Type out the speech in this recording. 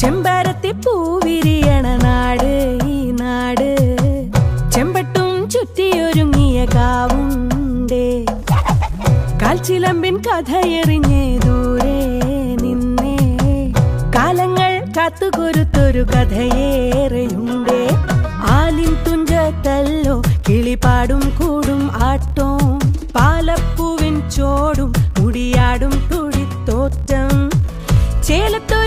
ചെമ്പരത്തി പൂവിരിയണ നാട് ഈ നാട്. ചെമ്പട്ടും ചുറ്റിയൊരുങ്ങിയ കാവുണ്ടേ. കാൽച്ചിലമ്പിൻ കഥയെറിഞ്ഞേ ദൂരെ നിന്നേ. കാലങ്ങൾ കാത്തുകൊരുത്തൊരു കഥയേറെയുണ്ടേ. ആലിൻ തുഞ്ചത്തല്ലോ കിളിപാടും കൂടും ആട്ടോം. പാലപ്പൂവിൻ ചോടും മുടിയാടും തുടിത്തോറ്റം. ചേലത്തോ